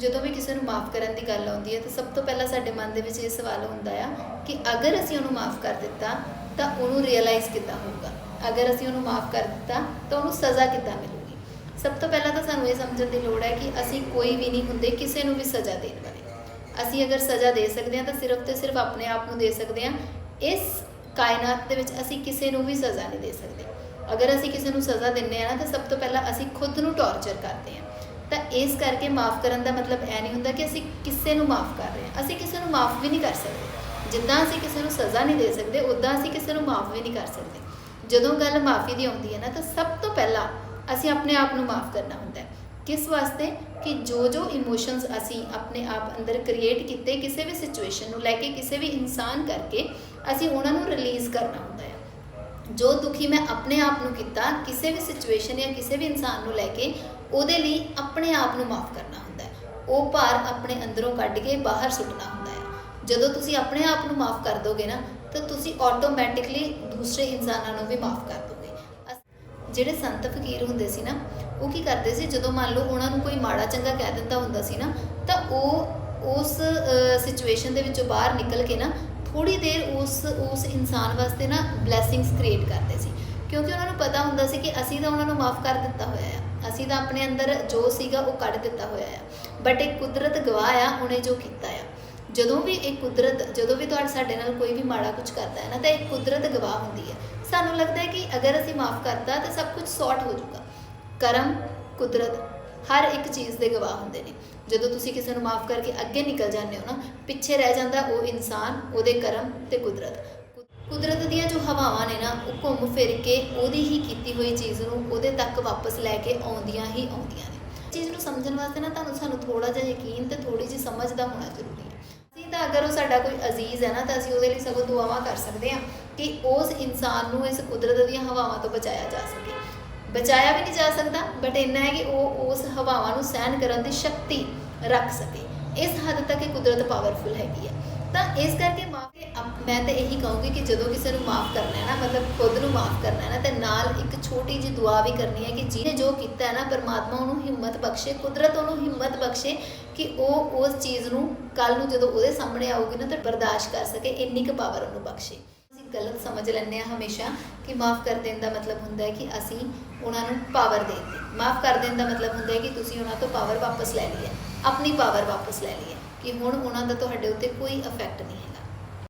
ਜਦੋਂ ਵੀ ਕਿਸੇ ਨੂੰ ਮਾਫ ਕਰਨ ਦੀ ਗੱਲ ਆਉਂਦੀ ਹੈ ਤਾਂ ਸਭ ਤੋਂ ਪਹਿਲਾਂ ਸਾਡੇ ਮਨ ਦੇ ਵਿੱਚ ਇਹ ਸਵਾਲ ਹੁੰਦਾ ਆ ਕਿ ਅਗਰ ਅਸੀਂ ਉਹਨੂੰ ਮਾਫ ਕਰ ਦਿੱਤਾ ਤਾਂ ਉਹਨੂੰ ਰਿਅਲਾਈਜ਼ ਕਿੱਦਾਂ ਹੋਊਗਾ? ਅਗਰ ਅਸੀਂ ਉਹਨੂੰ ਮਾਫ ਕਰ ਦਿੱਤਾ ਤਾਂ ਉਹਨੂੰ ਸਜ਼ਾ ਕਿੱਦਾਂ ਮਿਲੂਗੀ? ਸਭ ਤੋਂ ਪਹਿਲਾਂ ਤਾਂ ਸਾਨੂੰ ਇਹ ਸਮਝਣ ਦੀ ਲੋੜ ਹੈ ਕਿ ਅਸੀਂ ਕੋਈ ਵੀ ਨਹੀਂ ਹੁੰਦੇ, ਕਿਸੇ ਨੂੰ ਵੀ ਸਜ਼ਾ ਦੇਣ ਵਾਲੇ। ਅਸੀਂ ਅਗਰ ਸਜ਼ਾ ਦੇ ਸਕਦੇ ਹਾਂ ਤਾਂ ਸਿਰਫ ਤੇ ਸਿਰਫ ਆਪਣੇ ਆਪ ਨੂੰ ਦੇ ਸਕਦੇ ਹਾਂ। ਇਸ ਕਾਇਨਾਤ ਦੇ ਵਿੱਚ ਅਸੀਂ ਕਿਸੇ ਨੂੰ ਵੀ ਸਜ਼ਾ ਨਹੀਂ ਦੇ ਸਕਦੇ। ਅਗਰ ਅਸੀਂ ਕਿਸੇ ਨੂੰ ਸਜ਼ਾ ਦਿੰਨੇ ਆ ਨਾ ਤਾਂ ਸਭ ਤੋਂ ਪਹਿਲਾਂ ਅਸੀਂ ਖੁਦ ਨੂੰ ਟੌਰਚਰ ਕਰਦੇ ਹਾਂ। ਤਾਂ ਇਸ ਕਰਕੇ ਮਾਫ ਕਰਨ ਦਾ ਮਤਲਬ ਇਹ ਨਹੀਂ ਹੁੰਦਾ ਕਿ ਅਸੀਂ ਕਿਸੇ ਨੂੰ ਮਾਫ ਕਰ ਰਹੇ ਹਾਂ। ਅਸੀਂ ਕਿਸੇ ਨੂੰ ਮਾਫ ਵੀ ਨਹੀਂ ਕਰ ਸਕਦੇ। ਜਿੱਦਾਂ ਅਸੀਂ ਕਿਸੇ ਨੂੰ ਸਜ਼ਾ ਨਹੀਂ ਦੇ ਸਕਦੇ ਉਦਾਂ ਅਸੀਂ ਕਿਸੇ ਨੂੰ ਮਾਫ ਵੀ ਨਹੀਂ ਕਰ ਸਕਦੇ। ਜਦੋਂ ਗੱਲ ਮਾਫੀ ਦੀ ਆਉਂਦੀ ਹੈ ਨਾ, ਤਾਂ ਸਭ ਤੋਂ ਪਹਿਲਾਂ ਅਸੀਂ ਆਪਣੇ ਆਪ ਨੂੰ ਮਾਫ ਕਰਨਾ ਹੁੰਦਾ ਹੈ। ਕਿਸ ਵਾਸਤੇ? ਕਿ ਜੋ ਜੋ ਇਮੋਸ਼ਨਸ ਅਸੀਂ ਆਪਣੇ ਆਪ ਅੰਦਰ ਕ੍ਰੀਏਟ ਕੀਤੇ ਕਿਸੇ ਵੀ ਸਿਚੁਏਸ਼ਨ ਨੂੰ ਲੈ ਕੇ, ਕਿਸੇ ਵੀ ਇਨਸਾਨ ਕਰਕੇ ਅਸੀਂ ਉਹਨਾਂ ਨੂੰ ਰਿਲੀਜ਼ ਕਰਨਾ ਹੁੰਦਾ ਹੈ। ਜੋ ਦੁਖੀ ਮੈਂ ਆਪਣੇ ਆਪ ਨੂੰ ਕੀਤਾ, ਕਿਸੇ ਵੀ ਸਿਚੁਏਸ਼ਨ ਜਾਂ ਕਿਸੇ ਵੀ ਇਨਸਾਨ ਨੂੰ ਲੈ ਕੇ ਉਹਦੇ ਲਈ ਆਪਣੇ ਆਪ ਨੂੰ ਮਾਫ ਕਰਨਾ ਹੁੰਦਾ ਹੈ। ਉਹ ਭਾਰ ਆਪਣੇ ਅੰਦਰੋਂ ਕੱਢ ਕੇ ਬਾਹਰ ਸੁੱਟਣਾ ਹੁੰਦਾ ਹੈ। ਜਦੋਂ ਤੁਸੀਂ ਆਪਣੇ ਆਪ ਨੂੰ ਮਾਫ ਕਰ ਦੋਗੇ ਨਾ, ਤਾਂ ਤੁਸੀਂ ਆਟੋਮੈਟਿਕਲੀ ਦੂਸਰੇ ਇਨਸਾਨਾਂ ਨੂੰ ਵੀ ਮਾਫ ਕਰ ਦੋਗੇ। ਅਸ- ਜਿਹੜੇ ਸੰਤ ਫਕੀਰ ਹੁੰਦੇ ਸੀ ਨਾ, ਉਹ ਕੀ ਕਰਦੇ ਸੀ, ਜਦੋਂ ਮੰਨ ਲਓ ਉਹਨਾਂ ਨੂੰ ਕੋਈ ਮਾੜਾ ਚੰਗਾ ਕਹਿ ਦਿੰਦਾ ਹੁੰਦਾ ਸੀ ਨਾ, ਤਾਂ ਉਹ ਉਸ ਸਿਚੁਏਸ਼ਨ ਦੇ ਵਿੱਚੋਂ ਬਾਹਰ ਨਿਕਲ ਕੇ ਨਾ ਥੋੜੀ ਦੇਰ ਉਸ ਉਸ ਇਨਸਾਨ ਵਾਸਤੇ ਨਾ ਬਲੇਸਿੰਗਸ ਕ੍ਰੀਏਟ ਕਰਦੇ ਸੀ। ਕਿਉਂਕਿ ਉਹਨਾਂ ਨੂੰ ਪਤਾ ਹੁੰਦਾ ਸੀ ਕਿ ਅਸੀਂ ਤਾਂ ਉਹਨਾਂ ਨੂੰ ਮਾਫ ਕਰ ਦਿੱਤਾ ਹੋਇਆ ਆ। ਅਸੀਂ ਤਾਂ ਆਪਣੇ ਅੰਦਰ ਜੋ ਸੀਗਾ ਉਹ ਕੱਢ ਦਿੱਤਾ ਹੋਇਆ ਆ। ਬਟ ਇੱਕ ਕੁਦਰਤ ਗਵਾਹ ਆ ਉਹਨੇ ਜੋ ਕੀਤਾ ਆ। ਜਦੋਂ ਵੀ ਇਹ ਕੁਦਰਤ, ਜਦੋਂ ਵੀ ਤੁਹਾਡੇ ਸਾਡੇ ਨਾਲ ਕੋਈ ਵੀ ਮਾੜਾ ਕੁਝ ਕਰਦਾ ਹੈ ਨਾ, ਤਾਂ ਇੱਕ ਕੁਦਰਤ ਗਵਾਹ ਹੁੰਦੀ ਹੈ। ਸਾਨੂੰ ਲੱਗਦਾ ਹੈ ਕਿ ਅਗਰ ਅਸੀਂ ਮਾਫ ਕਰਤਾ, ਤਾਂ ਸਭ ਕੁਝ ਸੌਟ ਹੋ ਜਾਊਗਾ। ਕਰਮ, ਕੁਦਰਤ, ਹਰ ਇੱਕ ਚੀਜ਼ ਦੇ ਗਵਾਹ ਹੁੰਦੇ ਨੇ। ਜਦੋਂ ਤੁਸੀਂ ਕਿਸੇ ਨੂੰ ਮਾਫ ਕਰਕੇ ਅੱਗੇ ਨਿਕਲ ਜਾਂਦੇ ਹੋ ਨਾ, ਪਿੱਛੇ ਰਹਿ ਜਾਂਦਾ ਉਹ ਇਨਸਾਨ, ਉਹਦੇ ਕਰਮ ਤੇ ਕੁਦਰਤ। ਕੁਦਰਤ ਹਵਾਵਾਂ ਨੇ ਨਾ ਉਹ ਘੁੰਮ ਫਿਰ ਕੇ ਉਹਦੀ ਹੀ ਕੀਤੀ ਹੋਈ ਚੀਜ਼ ਨੂੰ ਉਹਦੇ ਤੱਕ ਵਾਪਸ ਲੈ ਕੇ ਆਉਂਦੀਆਂ ਹੀ ਆਉਂਦੀਆਂ ਨੇ। ਚੀਜ਼ ਨੂੰ ਸਮਝਣ ਵਾਸਤੇ ਨਾ ਤੁਹਾਨੂੰ ਸਾਨੂੰ ਥੋੜਾ ਜਿਹਾ ਯਕੀਨ ਤੇ ਥੋੜੀ ਜਿਹੀ ਸਮਝ ਦਾ ਹੋਣਾ ਜ਼ਰੂਰੀ ਹੈ। ਅਸੀਂ ਤਾਂ ਅਗਰ ਉਹ ਸਾਡਾ ਕੋਈ ਅਜ਼ੀਜ਼ ਹੈ ਨਾ ਤਾਂ ਅਸੀਂ ਉਹਦੇ ਲਈ ਸਗੋਂ ਦੁਆਵਾਂ ਕਰ ਸਕਦੇ ਹਾਂ ਕਿ ਉਸ ਇਨਸਾਨ ਨੂੰ ਇਸ ਕੁਦਰਤ ਦੀਆਂ ਹਵਾਵਾਂ ਤੋਂ ਬਚਾਇਆ ਜਾ ਸਕੇ। ਬਚਾਇਆ ਵੀ ਨਹੀਂ ਜਾ ਸਕਦਾ ਬਟ ਇੰਨਾ ਹੈ ਕਿ ਉਹ ਉਸ ਹਵਾਵਾਂ ਨੂੰ ਸਹਿਣ ਕਰਨ ਦੀ ਸ਼ਕਤੀ ਰੱਖ ਸਕੇ। ਇਸ ਹੱਦ ਤੱਕ ਇਹ ਕੁਦਰਤ ਪਾਵਰਫੁਲ ਹੈਗੀ ਹੈ। ਤਾਂ ਇਸ ਕਰਕੇ ਮਾਫ ਮੈਂ ਤਾਂ ਇਹੀ ਕਹੂੰਗੀ ਕਿ ਜਦੋਂ ਕਿਸੇ ਨੂੰ ਮਾਫ ਕਰਨਾ ਹੈ ਨਾ, ਮਤਲਬ ਖੁਦ ਨੂੰ ਮਾਫ ਕਰਨਾ ਹੈ ਨਾ, ਤੇ ਨਾਲ ਇੱਕ ਛੋਟੀ ਜਿਹੀ ਦੁਆ ਵੀ ਕਰਨੀ ਹੈ ਕਿ ਜਿਹਨੇ ਜੋ ਕੀਤਾ ਹੈ ਨਾ, ਪਰਮਾਤਮਾ ਉਹਨੂੰ ਹਿੰਮਤ ਬਖਸ਼ੇ, ਕੁਦਰਤ ਉਹਨੂੰ ਹਿੰਮਤ ਬਖਸ਼ੇ ਕਿ ਉਹ ਉਸ ਚੀਜ਼ ਨੂੰ ਕੱਲ ਨੂੰ ਜਦੋਂ ਉਹਦੇ ਸਾਹਮਣੇ ਆਊਗੀ ਨਾ, ਤਾਂ ਬਰਦਾਸ਼ਤ ਕਰ ਸਕੇ, ਇੰਨੀ ਕੁ ਪਾਵਰ ਉਹਨੂੰ ਬਖਸ਼ੇ। ਅਸੀਂ ਗਲਤ ਸਮਝ ਲੈਂਦੇ ਹਾਂ ਹਮੇਸ਼ਾ ਕਿ ਮਾਫ ਕਰ ਦੇਣ ਦਾ ਮਤਲਬ ਹੁੰਦਾ ਹੈ ਕਿ ਅਸੀਂ ਉਹਨਾਂ ਨੂੰ ਪਾਵਰ ਦੇ ਦਿੱਤੀ। ਮਾਫ ਕਰ ਦੇਣ ਦਾ ਮਤਲਬ ਹੁੰਦਾ ਹੈ ਕਿ ਤੁਸੀਂ ਉਹਨਾਂ ਤੋਂ ਪਾਵਰ ਵਾਪਸ ਲੈ ਲਈ ਹੈ, ਆਪਣੀ ਪਾਵਰ ਵਾਪਸ ਲੈ ਲਈ ਹੈ। ਕਿ ਹੁਣ ਉਹਨਾਂ ਦਾ ਤੁਹਾਡੇ ਉੱਤੇ ਕੋਈ ਇਫੈਕਟ ਨਹੀਂ ਹੈਗਾ।